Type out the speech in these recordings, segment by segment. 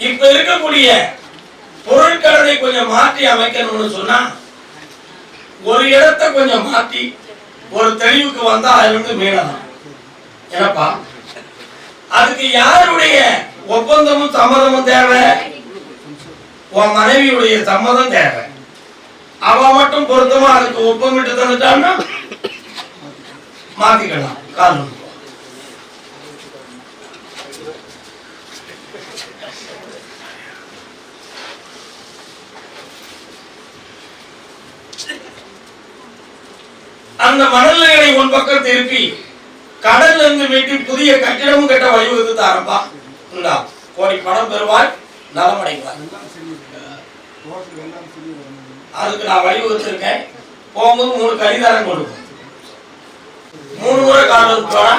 இப்ப இருக்கக்கூடிய பொருட்களை கொஞ்சம் மாற்றி அமைக்கணும்னு சொன்னா ஒரு இடத்தை கொஞ்சம் மாற்றி ஒரு தெளிவுக்கு வந்தா அதுல இருந்து மீளலாம் ஏனப்பா? அதுக்கு யாருடைய ஒப்பந்தமும் சம்மதமும் தேவை? உன் மனைவியுடைய சம்மதம் தேவை. அவ மட்டும் பொருத்தமா அதுக்கு ஒப்பமிட்டு தந்துட்டான்னா மாத்திக்கலாம் காரணம் அந்த மணல்களை உன் பக்கம் திருப்பி கடல்ல இருந்து வீட்டில் புதிய கட்டிடமும் கட்ட வழிவகுத்து தாரப்பா இந்தா கோடி பணம் பெறுவாய் நலமடைவாய் அதுக்கு நான் வழிவகுத்திருக்கேன் போகும்போது மூணு கரிதாரம் கொடுக்கும் மூணு முறை காலம் போனா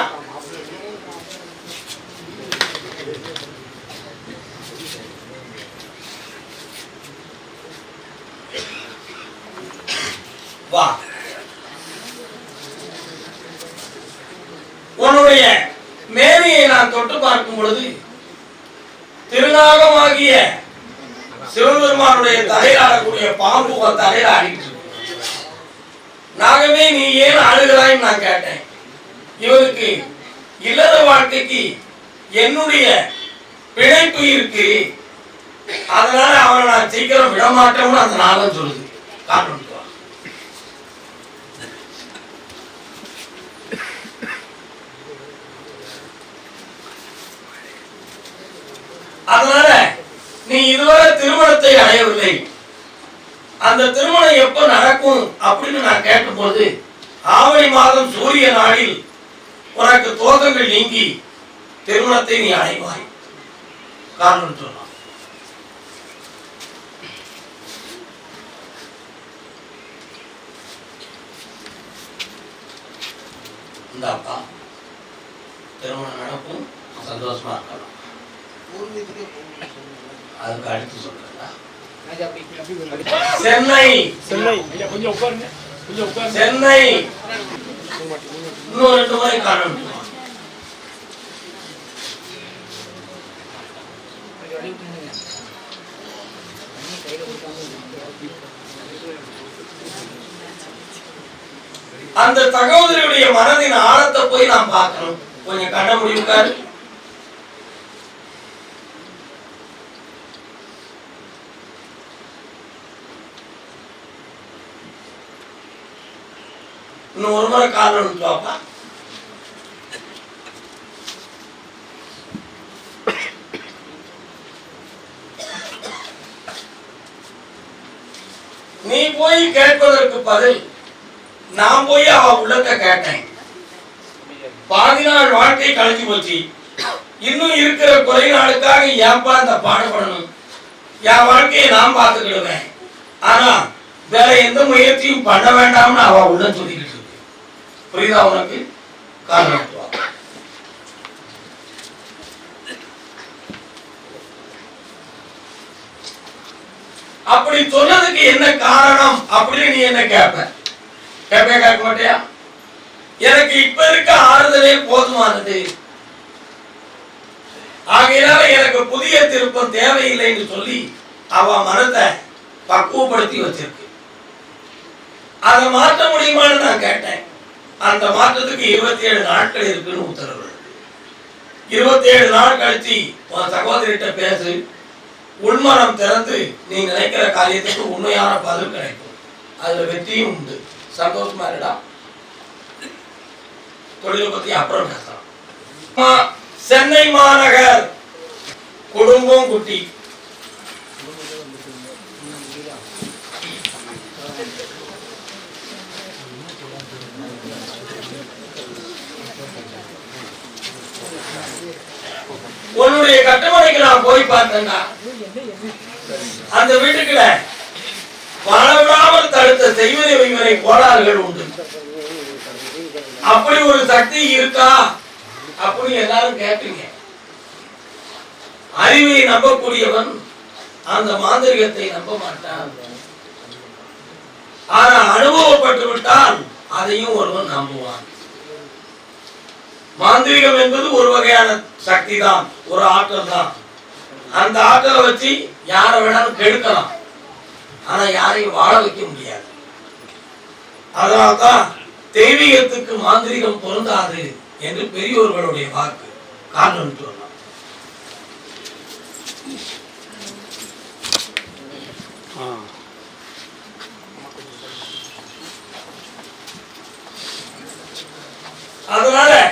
வா. உன்னுடைய மேனியை நான் தொட்டு பார்க்கும் பொழுது திருநாகமாகிய சிவபெருமானுடைய தலையில் ஆடக்கூடிய பாம்பு உன் தலையில் ஆடிட்டு நாகமே நீ ஏன் அழுகிறாய் நான் கேட்டேன். இவனுக்கு இல்லற வாழ்க்கைக்கு என்னுடைய பிழைப்பு இருக்கு அதனால அவனை நான் சீக்கிரம் விடமாட்டேன்னு அந்த நாகம் சொல்லுது. காரணம் அதனால நீ இதுவரை திரும்ப அடையவில்லை. அந்த திருமணம் எப்ப நடக்கும் அப்படின்னு நான் கேட்டபோது ஆவணி மாதம் சூரிய நாளில் உனக்கு தோகங்கள் நீங்கி திருமணத்தை நீ அடைவாய். காரணம் சொன்னான். இந்தாப்பா திருமணம் நடக்கும் சந்தோஷமா இருக்கலாம். அதுக்கு அடுத்து சொல்றேன் சென்னை சென்னை கொஞ்சம் உட்காருங்க கொஞ்சம் உட்காருங்க சென்னை இன்னும் ரெண்டு முறை காணும் அந்த சகோதரியுடைய மனதின் ஆழத்தை போய் நாம் பார்க்கணும் கொஞ்சம் கண்ண முடிவுக்காரு இன்னும் ஒரு முறை காரணம் பாப்பா. நீ போய் கேட்பதற்கு பதில் நான் போய் அவ உள்ளத்தை கேட்டேன். பாதி நாள் வாழ்க்கை கழிஞ்சு போச்சு. இன்னும் இருக்கிற குறை நாளுக்காக ஏப்பா இந்த பாடுபடணும் என் வாழ்க்கையை நான் பார்த்துக்கிடுவேன். ஆனா வேற எந்த முயற்சியும் பண்ண வேண்டாம்னு அவ உள்ள சொல்லிக்கிட்டு புரியுதா உனக்கு காரணம். அப்படி சொன்னதுக்கு என்ன காரணம் அப்படின்னு நீ என்ன கேட்ப கேட்பே கேட்க மாட்டியா? எனக்கு இப்ப இருக்க ஆறுதலே போதுமானது. ஆகையினால எனக்கு புதிய திருப்பம் தேவையில்லைன்னு சொல்லி அவ மனத்தை பக்குவப்படுத்தி வச்சிருக்கு. அதை மாற்ற முடியுமான்னு நான் கேட்டேன். அந்த மாற்றத்துக்கு இருபத்தி ஏழு நாட்கள் இருக்குன்னு உத்தரவு இருபத்தி ஏழு நாள் கழிச்சு உன் சகோதரிகிட்ட பேசு. உள்மனம் திறந்து நீ நினைக்கிற காரியத்துக்கு உண்மையான பதில் கிடைக்கும். அதுல வெற்றியும் உண்டு. சந்தோஷமா இருடா. தொழிலை பத்தி அப்புறம் பேசலாம். சென்னை மாநகர் குடும்பம் குட்டி. அவருடைய கட்டுமனைக்கு நான் போய் பார்த்தேன்னா அந்த வீட்டுக்குள்ள வரவிடாமல் தடுத்த செய்வதை வைவரை கோளாறுகள் உண்டு. அப்படி ஒரு சக்தி இருக்கா அப்படின்னு எல்லாரும் கேட்டீங்க. அறிவை நம்பக்கூடியவன் அந்த மாந்திரிகத்தை நம்ப மாட்டான். ஆனா அனுபவப்பட்டு விட்டால் அதையும் ஒருவன் நம்புவான். மாந்திரிகம் என்பது ஒரு வகையான சக்தி தான் ஒரு ஆற்றல் தான். அந்த ஆற்றலை வச்சு யாரை வேணாலும் கெடுக்கலாம். ஆனா யாரையும் வாழ வைக்க முடியாது. அதனால்தான் தெய்வீகத்துக்கு மாந்திரிகம் பொருந்தாது என்று பெரியோர்களுடைய வாக்கு. காரணம் சொல்லலாம் ஆ. அதனால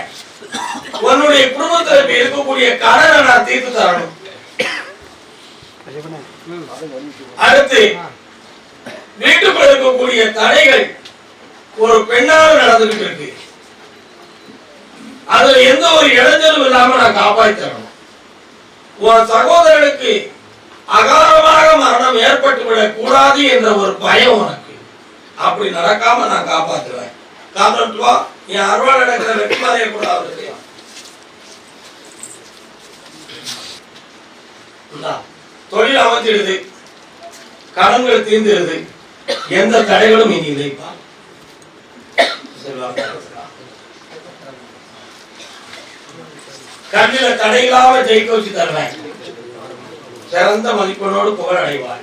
உன்னுடைய குடும்பத்தில் இருக்கக்கூடிய கடனை நான் தீர்த்து தரணும். அடுத்து வீட்டுக்குள் இருக்கக்கூடிய தடைகள் ஒரு பெண்ணாக நடந்துகிட்டு இருக்கு. அதுல எந்த ஒரு இடைஞ்சலும் இல்லாம நான் காப்பாற்றி தரணும். உன் சகோதரனுக்கு அகாரமாக மரணம் ஏற்பட்டு விடக் கூடாது என்ற ஒரு பயம் உனக்கு. அப்படி நடக்காம நான் காப்பாத்துவேன். காப்பாற்றுவா என் அருவாள் நடக்கிற வெற்றிமலையை கூட அவருக்கு இந்தா, தொழில் அமைஞ்சிடுது கடன்கள் தீர்ந்துடுது. எந்த தடைகளும் இனி இல்லைப்பா கண்ணில தடைகளாக ஜெயிக்க வச்சு தருவேன். சிறந்த மதிப்பெண்ணோடு புகழ் அடைவார்